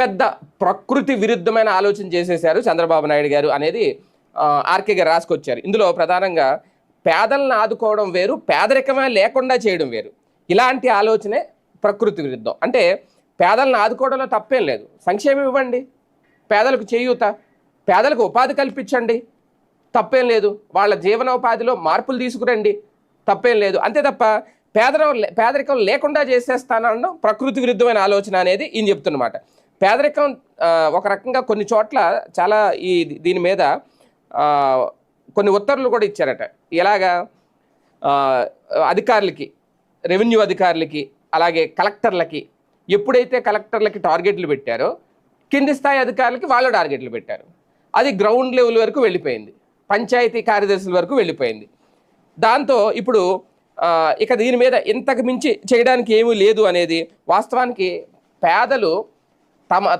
పెద్ద ప్రకృతి విరుద్ధమైన ఆలోచన చేసేశారు చంద్రబాబు నాయుడు గారు అనేది ఆర్కే గారు రాసుకొచ్చారు. ఇందులో ప్రధానంగా పేదలను ఆదుకోవడం వేరు పేదరికమే లేకుండా చేయడం వేరు. ఇలాంటి ఆలోచనే ప్రకృతి విరుద్ధం. అంటే పేదలను ఆదుకోవడంలో తప్పేం లేదు. సంక్షేమం ఇవ్వండి. పేదలకు చేయూత. పేదలకు ఉపాధి కల్పించండి. తప్పేం లేదు. వాళ్ళ జీవనోపాధిలో మార్పులు తీసుకురండి. తప్పేం లేదు. అంతే తప్ప పేదరం పేదరికం లేకుండా చేసేస్తానడం ప్రకృతి విరుద్ధమైన ఆలోచన అనేది ఈయన చెప్తున్నమాట. పేదరికం ఒక రకంగా కొన్ని చోట్ల చాలా ఈ దీని మీద కొన్ని ఉత్తర్వులు కూడా ఇచ్చారట. ఎలాగా? అధికారులకి రెవెన్యూ అధికారులకి అలాగే కలెక్టర్లకి ఎప్పుడైతే కలెక్టర్లకి టార్గెట్లు పెట్టారో కింది స్థాయి అధికారులకి వాళ్ళు టార్గెట్లు పెట్టారు. అది గ్రౌండ్ లెవెల్ వరకు వెళ్ళిపోయింది. పంచాయతీ కార్యదర్శుల వరకు వెళ్ళిపోయింది. దాంతో ఇప్పుడు ఇక దీని మీద ఇంతకు మించి చేయడానికి ఏమీ లేదు అనేది వాస్తవానికి పేదలు tama